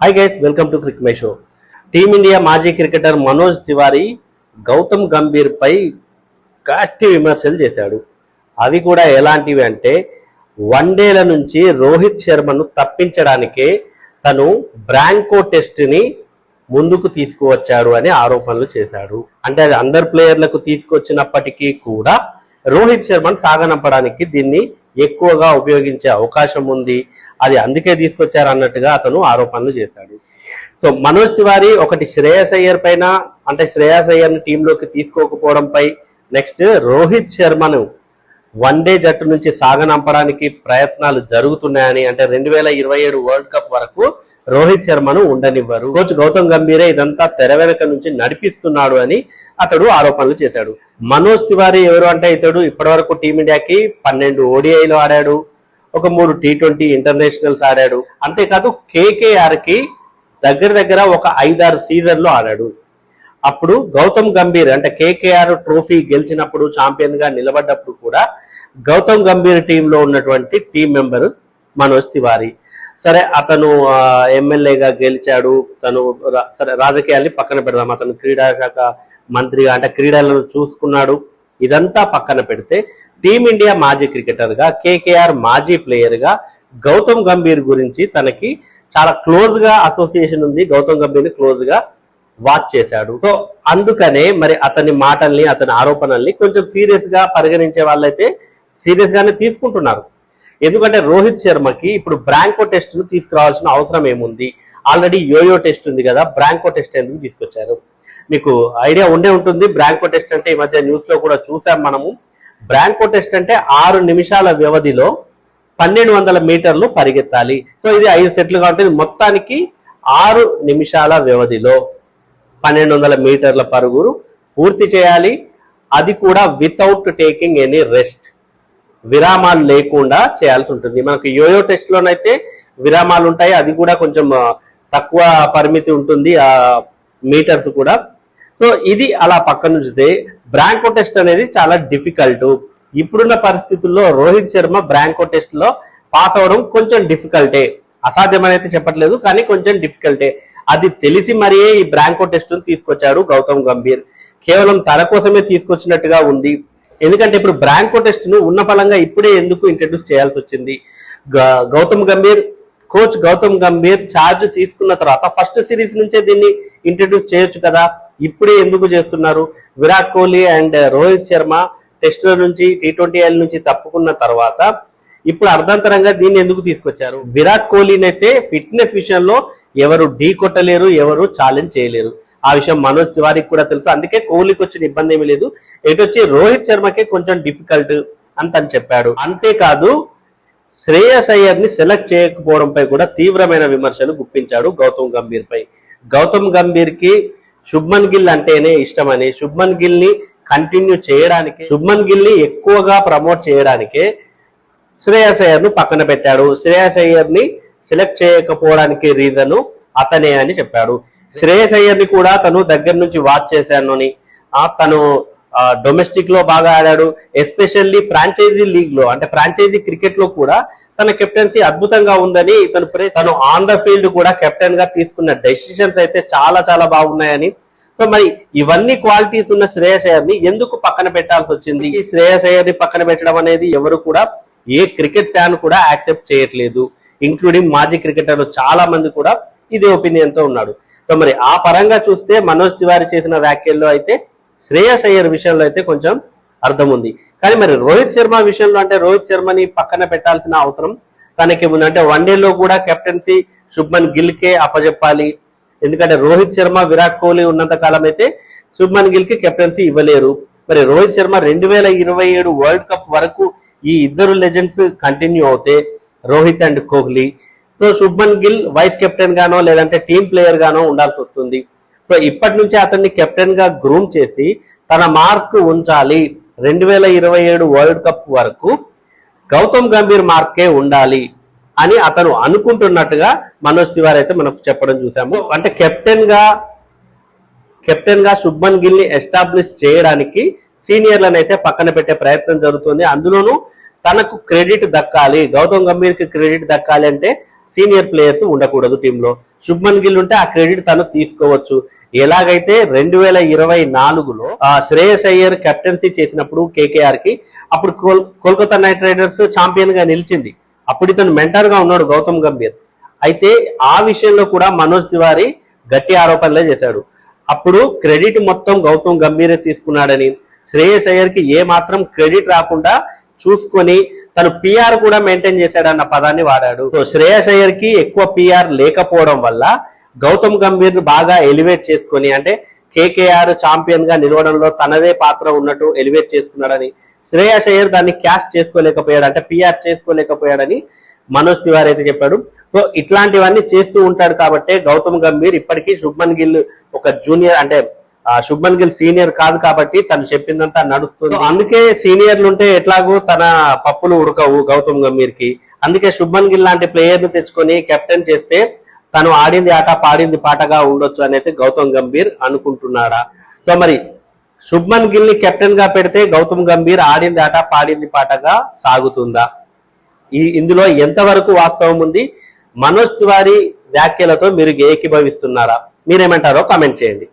Hi guys welcome to crick show team India మాజీ cricketer Manoj Tiwari Gautam Gambhir పై గట్టి విమర్శలు చేశాడు. అవి కూడా ఎలాంటివి అంటే వన్డేల నుంచి రోహిత్ శర్మను తప్పించడానికే తను బ్రాంకో టెస్ట్ని ముందుకు తీసుకువచ్చాడు అని ఆరోపణలు చేశాడు. అంటే అది అందరు ప్లేయర్లకు తీసుకొచ్చినప్పటికీ కూడా రోహిత్ శర్మను సాగనంపడానికి దీన్ని ఎక్కువగా ఉపయోగించే అవకాశం ఉంది. అది అందుకే తీసుకొచ్చారు అన్నట్టుగా అతను ఆరోపణలు చేశాడు. సో మనోజ్ తివారీ ఒకటి శ్రేయస్ అయ్యర్ పైన అంటే శ్రేయస్ అయ్యర్ని టీంలోకి తీసుకోకపోవడంపై నెక్స్ట్ రోహిత్ శర్మను వన్ డే జట్టు నుంచి సాగనంపడానికి ప్రయత్నాలు జరుగుతున్నాయని అంటే రెండు వేల ఇరవై ఏడు వరల్డ్ కప్ వరకు రోహిత్ శర్మను ఉండనివ్వరు. కోచ్ గౌతమ్ గంభీరే ఇదంతా తెర వెనక నుంచి నడిపిస్తున్నాడు అని అతడు ఆరోపణలు చేశాడు. మనోజ్ తివారీ ఎవరు అంటే ఇతడు ఇప్పటివరకు టీమిండియాకి పన్నెండు ఓడిఐలు ఆడాడు. ఒక మూడు టీ ట్వంటీ ఇంటర్నేషనల్స్ ఆడాడు. అంతేకాదు కేకేఆర్కి దగ్గర దగ్గర ఒక ఐదారు సీజన్లు ఆడాడు. అప్పుడు గౌతమ్ గంభీర్ అంటే కేకేఆర్ ట్రోఫీ గెలిచినప్పుడు ఛాంపియన్గా నిలబడ్డప్పుడు కూడా గౌతమ్ గంభీర్ టీంలో ఉన్నటువంటి టీం మెంబర్ మనోజ్ తివారీ. సరే అతను ఎమ్మెల్యేగా గెలిచాడు. తను రా- సరే రాజకీయాల్ని పక్కన పెడదాం. అతను క్రీడా శాఖ మంత్రిగా అంటే క్రీడలను చూసుకున్నాడు. ఇదంతా పక్కన పెడితే టీమిండియా మాజీ క్రికెటర్గా కేకేఆర్ మాజీ ప్లేయర్గా గౌతమ్ గంభీర్ గురించి తనకి చాలా క్లోజ్గా అసోసియేషన్ ఉంది. గౌతమ్ గంభీర్ని క్లోజ్గా వాచ్ చేశాడు. సో అందుకనే మరి అతని మాటల్ని అతని ఆరోపణల్ని కొంచెం సీరియస్గా పరిగణించే వాళ్ళైతే సీరియస్గానే తీసుకుంటున్నారు. ఎందుకంటే రోహిత్ శర్మకి ఇప్పుడు బ్రాంకో టెస్ట్ను తీసుకురావాల్సిన అవసరం ఏముంది? ఆల్రెడీ యోయో టెస్ట్ ఉంది కదా బ్రాంకో టెస్ట్ ఎందుకు తీసుకొచ్చారు? మీకు ఐడియా ఉండే ఉంటుంది బ్రాంకో టెస్ట్ అంటే ఈ మధ్య న్యూస్లో కూడా చూసాం మనము. బ్రాంకో టెస్ట్ అంటే ఆరు నిమిషాల వ్యవధిలో పన్నెండు వందల మీటర్లు పరిగెత్తాలి. సో ఇది ఐదు సెట్లు కాబట్టి మొత్తానికి ఆరు నిమిషాల వ్యవధిలో పన్నెండు వందల మీటర్ల పరుగురు పూర్తి చేయాలి. అది కూడా వితౌట్ టేకింగ్ ఎనీ రెస్ట్ విరామాలు లేకుండా చేయాల్సి ఉంటుంది. మనకు యోయో టెస్ట్ లోనైతే విరామాలు ఉంటాయి. అది కూడా కొంచెం తక్కువ పరిమితి ఉంటుంది ఆ మీటర్స్ కూడా. సో ఇది అలా పక్కన ఉంచితే బ్రాంకో టెస్ట్ అనేది చాలా డిఫికల్ట్. ఇప్పుడున్న పరిస్థితుల్లో రోహిత్ శర్మ బ్రాంకో టెస్ట్లో పాస్ అవడం కొంచెం డిఫికల్టే. అసాధ్యమనైతే చెప్పట్లేదు కానీ కొంచెం డిఫికల్టే. అది తెలిసి మరియే ఈ బ్రాంకో టెస్ట్ తీసుకొచ్చాడు గౌతమ్ గంభీర్. కేవలం తన కోసమే తీసుకొచ్చినట్టుగా ఉంది. ఎందుకంటే ఇప్పుడు బ్రాంకో టెస్ట్ను ఉన్న ఫలంగా ఇప్పుడే ఎందుకు ఇంట్రడ్యూస్ చేయాల్సి వచ్చింది? గ- గౌతమ్ గంభీర్ కోచ్ గౌతమ్ గంభీర్ ఛార్జ్ తీసుకున్న తర్వాత ఫస్ట్ సిరీస్ నుంచే దీన్ని ఇంట్రడ్యూస్ చేయొచ్చు కదా? ఇప్పుడే ఎందుకు చేస్తున్నారు? విరాట్ కోహ్లీ అండ్ రోహిత్ శర్మ టెస్టుల నుంచి టీ ట్వంటీఎల్ నుంచి తప్పుకున్న తర్వాత ఇప్పుడు అర్ధాంతరంగా దీన్ని ఎందుకు తీసుకొచ్చారు? విరాట్ కోహ్లీని అయితే ఫిట్నెస్ విషయంలో ఎవరు ఢీ కొట్టలేరు ఎవరు ఛాలెంజ్ చేయలేరు. ఆ విషయం మనోజ్ తివారికి కూడా తెలుసు. అందుకే కోహ్లీకి వచ్చిన ఇబ్బంది ఏమీ లేదు. ఎటు వచ్చి రోహిత్ శర్మకే కొంచెం డిఫికల్ట్ అని తను చెప్పాడు. అంతేకాదు శ్రేయస్ అయ్యర్ని సెలెక్ట్ చేయకపోవడంపై కూడా తీవ్రమైన విమర్శలు గుప్పించాడు గౌతమ్ గంభీర్ పై గౌతమ్ గంభీర్కి శుభ్మన్ గిల్ అంటేనే ఇష్టమని శుభ్మన్ గిల్ని కంటిన్యూ చేయడానికి శుభ్మన్ గిల్ని ఎక్కువగా ప్రమోట్ చేయడానికే శ్రేయస్ అయ్యర్ను పక్కన పెట్టాడు. శ్రేయస్ అయ్యర్ని సెలెక్ట్ చేయకపోవడానికి రీజను అతనే అని చెప్పాడు. శ్రేయస్ అయ్యర్ని కూడా తను దగ్గర నుంచి వాచ్ చేశాను అని. తను డొమెస్టిక్లో బాగా ఆడాడు. ఎస్పెషల్లీ ఫ్రాంచైజీ లీగ్లో అంటే ఫ్రాంచైజీ క్రికెట్లో కూడా తన కెప్టెన్సీ అద్భుతంగా ఉందని తను తను ఆన్ ద ఫీల్డ్ కూడా కెప్టెన్గా తీసుకున్న డెసిషన్స్ అయితే చాలా చాలా బాగున్నాయని. సో మరి ఇవన్నీ క్వాలిటీస్ ఉన్న శ్రేయస్ అయ్యర్ని ఎందుకు పక్కన పెట్టాల్సి వచ్చింది? ఈ శ్రేయస్ అయ్యర్ని పక్కన పెట్టడం అనేది ఎవరు కూడా ఏ క్రికెట్ ఫ్యాన్ కూడా యాక్సెప్ట్ చేయట్లేదు. ఇంక్లూడింగ్ మాజీ క్రికెటర్లు చాలా మంది కూడా ఇదే ఒపీనియన్తో ఉన్నాడు. సో మరి ఆ పరంగా చూస్తే మనోజ్ తివారి చేసిన వ్యాఖ్యల్లో అయితే శ్రేయస్ అయ్యర్ విషయంలో అయితే కొంచెం అర్థం ఉంది. కానీ మరి రోహిత్ శర్మ విషయంలో అంటే రోహిత్ శర్మని పక్కన పెట్టాల్సిన అవసరం తనకి ఉంది. అంటే వన్డేలో కూడా కెప్టెన్సీ శుభ్మన్ గిల్ కే ఎందుకంటే రోహిత్ శర్మ విరాట్ కోహ్లీ ఉన్నంత కాలం అయితే శుభ్మన్ గిల్కి కెప్టెన్సీ ఇవ్వలేరు. మరి రోహిత్ శర్మ రెండు వేల ఇరవై ఏడు వరల్డ్ కప్ వరకు ఈ ఇద్దరు లెజెండ్స్ కంటిన్యూ అవుతే Rohit and Kohli. So Shubman Gill vice captain గానో లేదంటే టీమ్ ప్లేయర్ గానో ఉండాల్సి వస్తుంది. సో ఇప్పటి నుంచి అతన్ని కెప్టెన్గా గ్రూమ్ చేసి తన మార్క్ ఉంచాలి. రెండు వేల ఇరవై ఏడు వరల్డ్ కప్ వరకు గౌతమ్ గంభీర్ మార్కే ఉండాలి అని అతను అనుకుంటున్నట్టుగా మనోజ్ తివారి అయితే మనకు చెప్పడం చూసాము. అంటే కెప్టెన్గా కెప్టెన్గా శుభ్మన్ గిల్ని ఎస్టాబ్లిష్ చేయడానికి సీనియర్లను అయితే పక్కన పెట్టే ప్రయత్నం జరుగుతుంది. అందులోనూ తనకు క్రెడిట్ దక్కాలి. గౌతమ్ గంభీర్కి క్రెడిట్ దక్కాలి అంటే సీనియర్ ప్లేయర్స్ ఉండకూడదు టీంలో. శుభ్మన్ గిల్ ఉంటే ఆ క్రెడిట్ తను తీసుకోవచ్చు. ఎలాగైతే రెండు వేల ఇరవై నాలుగులో ఆ శ్రేయస్ అయ్యర్ కెప్టెన్సీ చేసినప్పుడు కేకేఆర్కి అప్పుడు కోల్ కోల్కతా నైట్ రైడర్స్ ఛాంపియన్గా నిలిచింది. అప్పుడు ఇతను మెంటర్గా ఉన్నాడు గౌతమ్ గంభీర్. అయితే ఆ విషయంలో కూడా మనోజ్ తివారీ గట్టి ఆరోపణలే చేశాడు. అప్పుడు క్రెడిట్ మొత్తం గౌతమ్ గంభీరే తీసుకున్నాడని శ్రేయస్ అయ్యర్కి ఏ మాత్రం క్రెడిట్ రాకుండా చూసుకొని తను పిఆర్ కూడా మెయింటైన్ చేశాడన్న పదాన్ని వాడాడు. సో శ్రేయస్ అయ్యర్కి ఎక్కువ పిఆర్ లేకపోవడం వల్ల గౌతమ్ గంభీర్ బాగా ఎలివేట్ చేసుకొని అంటే కేకేఆర్ ఛాంపియన్గా నిలవడంలో తనదే పాత్ర ఉన్నట్టు ఎలివేట్ చేసుకున్నాడని శ్రేయస్ అయ్యర్ దాన్ని క్యాష్ చేసుకోలేకపోయాడు అంటే పిఆర్ చేసుకోలేకపోయాడని మనోజ్ తివారీ అయితే చెప్పాడు. సో ఇట్లాంటివన్నీ చేస్తూ ఉంటాడు కాబట్టి గౌతమ్ గంభీర్ ఇప్పటికీ శుభ్మన్ గిల్ ఒక జూనియర్ అంటే శుభ్మన్ గిల్ సీనియర్ కాదు కాబట్టి తను చెప్పిందంతా నడుస్తుంది. అందుకే సీనియర్లు ఉంటే ఎట్లాగూ తన పప్పులు ఉడకవు గౌతమ్ గంభీర్కి అందుకే శుభ్మన్ గిల్ లాంటి ప్లేయర్ను తెచ్చుకొని కెప్టెన్ చేస్తే తను ఆడింది ఆట పాడింది పాటగా ఉండొచ్చు అనేది గౌతమ్ గంభీర్ అనుకుంటున్నాడా. సో మరి శుభ్మన్ గిల్ని కెప్టెన్గా పెడితే గౌతమ్ గంభీర్ ఆడింది ఆట పాడింది పాటగా సాగుతుందా? ఈ ఇందులో ఎంతవరకు వాస్తవం ఉంది? మనోజ్ తివారీ వ్యాఖ్యలతో మీరు ఏకీభవిస్తున్నారా? మీరేమంటారో కామెంట్ చేయండి.